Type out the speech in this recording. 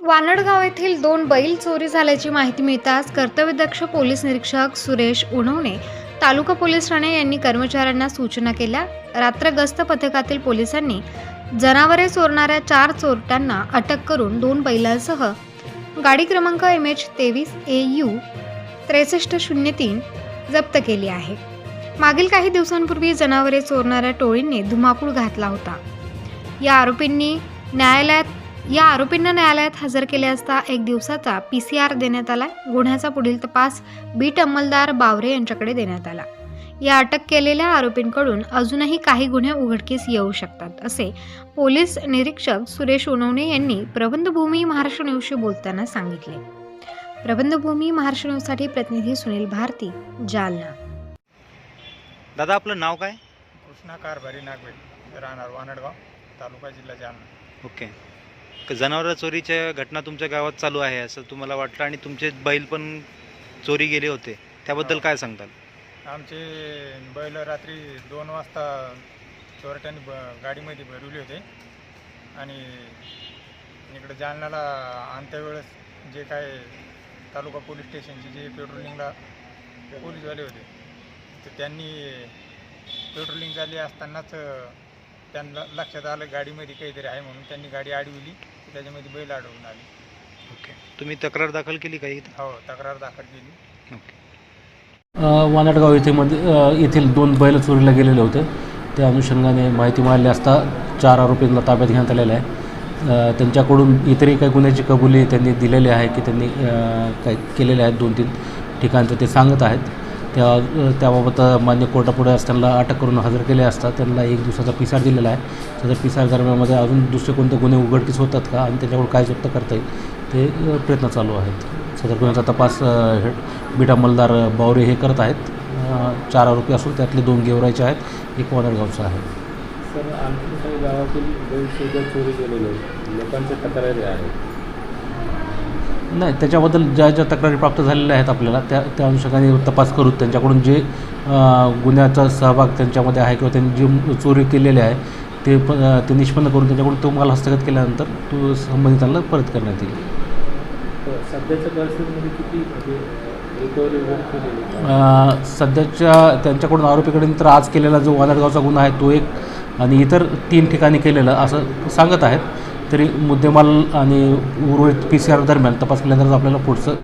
वानडगाव येथील दोन बैल चोरी झाल्याची माहिती मिळताच कर्तव्यदक्ष पोलीस निरीक्षक सुरेश उणवणे तालुका पोलीस ठाणे यांनी कर्मचाऱ्यांना सूचना केल्या. रात्र गस्त पथकातील पोलिसांनी जनावरे चोरणाऱ्या चार चोरट्यांना अटक करून दोन बैलांसह गाडी क्रमांक एम एच तेवीस ए यू त्रेसष्ट शून्य तीन जप्त केली आहे. मागील काही दिवसांपूर्वी जनावरे चोरणाऱ्या टोळींनी धुमाकूळ घातला होता. या आरोपींनी न्यायालयात या आरोपींना न्यायालयात हजर केले असता एक दिवसाचा पी सी आर देण्यात आला. गुन्ह्याचा पुढील तपास बीट अंमलदार बावरे यांच्याकडे देण्यात आला. या अटक केलेल्या आरोपींकडून अजूनही काही गुन्हे उघडकीस येऊ शकतात असे पोलीस निरीक्षक सुरेश उनवणे यांनी प्रबंधभूमी महाराष्ट्र न्यूजशी बोलताना सांगितले. प्रबंधभूमी महाराष्ट्र न्यूजसाठी प्रतिनिधी सुनील भारती जालना. दादा आपलं नाव काय? कृष्णा कारभारी नागवेल. राहणार वानडगाव तालुका जिल्हा जालना. ओके. जनावरं चोरीच्या घटना तुमच्या गावात चालू आहे असं तुम्हाला वाटलं आणि तुमचे बैल पण चोरी गेले होते? त्याबद्दल. काय सांगताल? आमचे बैल रात्री दोन वाजता चोरट्यांनी ब गाडीमध्ये भरवले होते. आणि इकडे जालन्याला आणत्या वेळेस जे काय तालुका पोलीस स्टेशनचे जे पेट्रोलिंगला पोलीसवाले होते तर त्यांनी पेट्रोलिंग झाली असतानाच त्यांना लक्षात आलं गाडीमध्ये काहीतरी आहे म्हणून त्यांनी गाडी अडविली त्याच्यामध्ये बैल अडवून आली. ओके. तुम्ही तक्रार दाखल केली का इथं? हो तक्रार दाखल केली. ओके. अ, वानाडगाव येथे मध्ये अ, येथील दोन बैल चोरीला गेलेले होते. त्या अनुषंगाने माहिती मिळाली असता चार आरोपींना ताब्यात घेण्यात आलेलं आहे. अ, त्यांच्याकडून इतरही काही गुन्ह्याची कबुली त्यांनी दिलेली आहे की त्यांनी अ, काही केलेले आहेत दोन तीन ठिकाणचं ते सांगत आहेत. त्या त्याबाबत मान्य कोर्टापुढे आज त्यांना अटक करून हजर केले असता त्यांना एक दिवसाचा पिसार दिलेला आहे. त्याचा पिसार दरम्यानमध्ये अजून दुसरे कोणते गुन्हे उघडकीस होतात का आणि त्याच्याकडून काय जप्त करता येईल ते प्रयत्न चालू आहेत. सदर गुन्ह्याचा तपास हे बीट अंमलदार बावरे हे करत आहेत. चार आरोपी असून त्यातले दोन गेवरायचे आहेत एक वानरगावचा आहे. सर आणखी काही गावातील बैल चोरी केलेले लोकांच्या तक्रारी आहेत. नाही त्याच्याबद्दल ज्या ज्या तक्रारी प्राप्त झालेल्या आहेत आपल्याला त्या त्या अनुषंगाने तपास करू. त्यांच्याकडून जे गुन्ह्याचा सहभाग त्यांच्यामध्ये आहे किंवा त्यांनी जी चोरी केलेली आहे ते प ते निष्पन्न करून त्यांच्याकडून तो माल हस्तगत केल्यानंतर तो संबंधितांना परत करण्यात येईल. तर सध्याच्या परिस्थितीमध्ये किती म्हणजे सध्याच्या त्यांच्याकडून आरोपीकडे तर आज केलेला जो वानडगावचा गुन्हा आहे तो एक आणि इतर तीन ठिकाणी केलेलं असं सांगत आहेत. तरी मुद्देमाल आणि उर्वरित पी सी आर दरम्यान तपास केल्यानंतर आपल्याला पुढचं